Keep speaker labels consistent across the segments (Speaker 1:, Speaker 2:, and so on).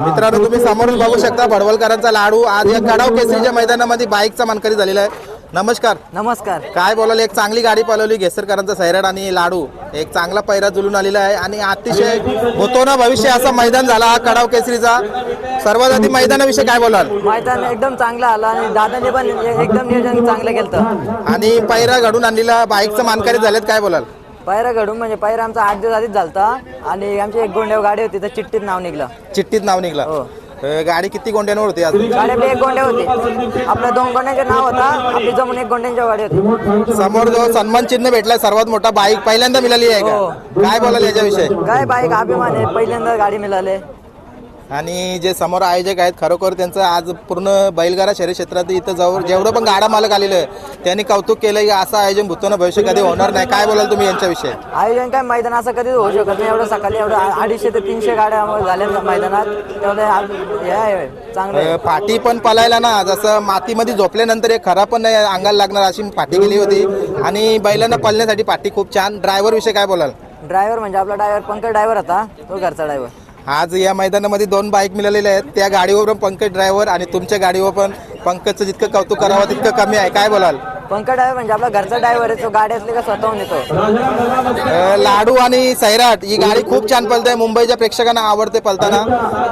Speaker 1: मित्रांनो तुम्ही समोरून बघू शकता भडवलकरांचा लाडू. आज या कडाव केसरीच्या मैदानामध्ये बाईकचा मानकरी झालेला आहे. नमस्कार.
Speaker 2: नमस्कार.
Speaker 1: काय बोलाल एक चांगली गाडी पळवली घेसरकरांचा सैराट आणि लाडू. एक चांगला पैरा जुलून आलेला आहे आणि अतिशय होतो ना भविष्य असा मैदान झाला हा कडाव केसरीचा. सर्वात आधी मैदानाविषयी काय बोलाल?
Speaker 2: मैदान एकदम चांगला आला आणि दादाने पण एकदम नियोजन चांगलं केलं
Speaker 1: आणि पैरा घडून आणलेला बाईकचं मानकरी झालेत काय बोलाल?
Speaker 2: पायरा घडून म्हणजे पायरा आमचा आठ दिवस आधीच झालता आणि आमची एक गोंड्यावर गाडी होती तर चिठ्ठीत नाव निघलं.
Speaker 1: चिठ्ठीत नाव निघलं?
Speaker 2: हो.
Speaker 1: अं, गाडी किती गोंड्यांवर होती आज?
Speaker 2: गाडी आपली एक गोंड्या होती. आपल्या दोन गोंड्यांचे नाव होता आपली जमून एक गोंड्यांच्या गाडी होती.
Speaker 1: समोर जो सन्मान चिन्ह भेटलाय सर्वात मोठा बाईक पहिल्यांदा मिळाली आहे
Speaker 2: हो.
Speaker 1: का काय बोलाल याच्याविषयी?
Speaker 2: काय बाईक अभिमान आहे पहिल्यांदा गाडी मिळाले.
Speaker 1: आणि जे समोर आयोजक आहेत खरोखर त्यांचं आज पूर्ण बैलगाडा शहरी क्षेत्रात इथं जवळ जेवढं पण गाडा मालक आलेलं आहे त्यांनी कौतुक केलं की असं आयोजन भूतोना भविष्य कधी होणार नाही. काय बोलाल तुम्ही यांच्याविषयी?
Speaker 2: आयोजन काय मैदान असं कधीच होऊ शकत नाही. एवढं सकाळी एवढं अडीचशे ते तीनशे गाड्या झाल्या मैदानात. तेवढं चांगलं
Speaker 1: फाटी पण पलायला ना जसं मातीमध्ये झोपल्यानंतर एक खरा पण नाही अंगाला लागणार अशी फाटी गेली होती. आणि बैलांना पळण्यासाठी फाटी खूप छान. ड्रायव्हर विषयी काय बोलाल?
Speaker 2: ड्रायव्हर म्हणजे आपला ड्रायव्हर पंकज ड्रायव्हर होता तो घरचा ड्रायव्हर.
Speaker 1: आज या मैदानामध्ये दोन बाईक मिळालेल्या आहेत. त्या गाडीवर पण पंकज ड्रायव्हर आणि तुमच्या गाडीवर पण पंकजचं जितकं कौतुक करावं तितकं कमी आहे. काय बोलाल?
Speaker 2: पंकज ड्रायव्हर म्हणजे आपला घरचा ड्रायव्हर आहे तो गाडी असली का स्वतःहून येतो.
Speaker 1: अ, लाडू आणि सैराट ही गाडी खूप छान पळते मुंबईच्या प्रेक्षकांना आवडते पळताना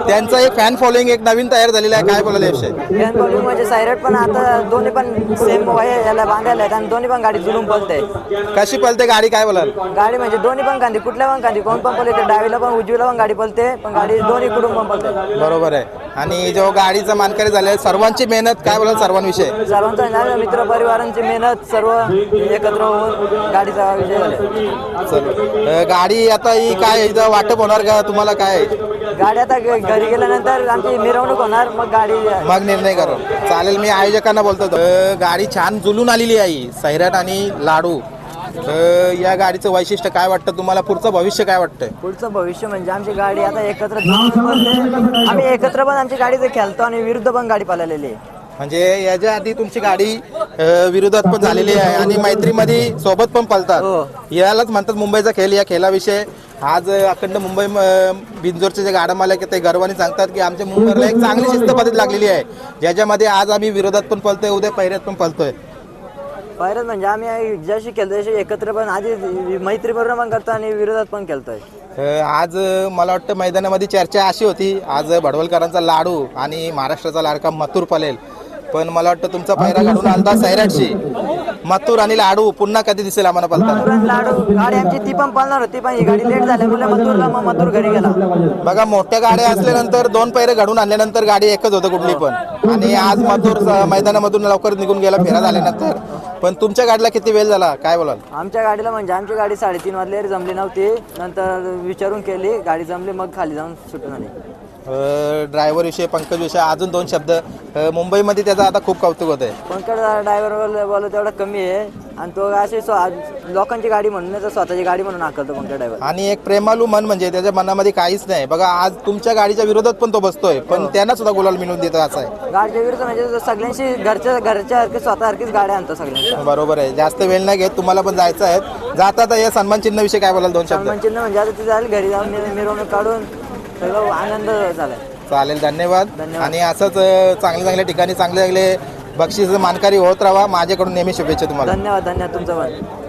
Speaker 1: त्यांचं एक फॅन फॉलोइंग एक नवीन तयार झालेलं आहे. काय बोलायला
Speaker 2: फॅन बॉलिंग म्हणजे सायरट पण आता दोन्ही पण सेम वय याला बांधायला आहेत आणि दोन्ही पण गाडी जुलून पळते
Speaker 1: कशी पळते गाडी? काय बोलाल?
Speaker 2: गाडी म्हणजे दोन्ही पण कांदी कुठल्या पण कांदी कोण पण पळते डावीला पण उजवीला पण गाडी पळते पण गाडी दोन्ही कुठून पण पळते
Speaker 1: बरोबर आहे. आणि जो गाडीचा मानकरी झाले सर्वांची मेहनत काय बोलाल सर्वांविषयी?
Speaker 2: सर्वांचा मित्र परिवारांची मेहनत सर्व एकत्र होऊन गाडीचा विजय झाला.
Speaker 1: चलो. गाडी आता ही काय इथं वाटप होणार का? तुम्हाला काय?
Speaker 2: गाडी आता घरी गेल्यानंतर आमची मिरवणूक होणार मग गाडी
Speaker 1: मग निर्णय करू. चालेल मी आयोजकांना बोलतो. गाडी छान जुलून आलेली आहे सैराट आणि लाडू. अ, या गाडीचं वैशिष्ट्य काय वाटतं? तुम्हाला पुढचं भविष्य काय वाटतंय?
Speaker 2: पुढचं भविष्य म्हणजे आमची गाडी आता एकत्र आम्ही एकत्र पण आमची गाडी खेळतो आणि विरुद्ध पण गाडी पाळलेली आहे.
Speaker 1: म्हणजे याच्या आधी तुमची गाडी विरोधात पण झालेली आहे आणि मैत्रीमध्ये सोबत पण
Speaker 2: हो.
Speaker 1: पळतात यालाच म्हणतात मुंबईचा खेळ या खेळाविषयी. आज अखंड मुंबई म- बिंजोरचे जे गाडा मालक ते गर्वाने सांगतात की आमच्या मुंबईला एक चांगली शिस्त पद्धत लागलेली आहे. ज्याच्यामध्ये आज आम्ही विरोधात पण पळतोय उद्या पहिऱ्यात पण पळतोय.
Speaker 2: पायरत म्हणजे आम्ही जशी खेळतो तशी एकत्र पण आधी मैत्री बरोबर पण करतो आणि विरोधात पण
Speaker 1: अ, आज अ, मला वाटतं मैदानामध्ये चर्चा अशी होती. आज भडवलकरांचा लाडू आणि महाराष्ट्राचा लाडका मथुर पळेल पण मला वाटतं तुमचा पहिरा घडून आलता सैराटशी मथुर आणि लाडू पुन्हा कधी दिसेल आम्हाला
Speaker 2: तुरंत लाडू गाडी आमची ती पण पाळणार होती पण ही गाडी लेट झाल्यामुळे मथुरला मग मथुर घरी गेला.
Speaker 1: बघा मोठ्या गाड्या असल्यानंतर दोन पैरे घडून आणल्यानंतर गाडी एकच होतं कुठली पण. आणि आज मथुर मैदानामधून लवकर निघून गेला फेरा झाल्यानंतर. पण तुमच्या गाडीला किती वेळ झाला? काय बोलाल?
Speaker 2: आमच्या गाडीला म्हणजे आमची गाडी साडेतीन वाजले जमली नव्हती नंतर विचारून केली गाडी जमली मग खाली जाऊन सुटून आली.
Speaker 1: ड्रायव्हर विषयी पंकज विषय अजून दोन शब्द. अ, मुंबईमध्ये त्याचं आता खूप कौतुक होत आहे
Speaker 2: पंकज ड्रायव्हर बोल तेवढा कमी आहे. आणि तो अशी स्व- लोकांची गाडी म्हणून तर स्वतःची गाडी म्हणून हाकलतो पंकज ड्रायव्हर
Speaker 1: आणि एक प्रेमालू मन म्हणजे त्याच्या मनामध्ये काहीच नाही. बघा आज तुमच्या गाडीच्या विरोधात पण तो बसतोय पण त्यांना सुद्धा गुलाल मिळवून देतो असं आहे.
Speaker 2: गाडीच्या विरुद्ध म्हणजे सगळ्यांशी घरच्या घरच्या स्वतःसारखीच गाड्या आणतो सगळ्यांच्या
Speaker 1: बरोबर आहे. जास्त वेळ नाही घेत तुम्हाला पण जायचं आहे. जाता या सन्मान चिन्ह विषयी काय बोलाल दोन शब्द?
Speaker 2: सन्मान चिन्ह म्हणजे आता ते झालं घरी जाऊन मिर- मिरवणूक काढून सगळं आनंद झालाय.
Speaker 1: चालेल धन्यवाद.
Speaker 2: धन्यवाद.
Speaker 1: आणि असंच अ, चांगल्या चांगल्या ठिकाणी चांगले चांगले बक्षीस मानकारी होत राहा. माझ्याकडून नेहमी शुभेच्छा तुम्हाला.
Speaker 2: धन्यवाद धन्यवाद. तुमचं पण.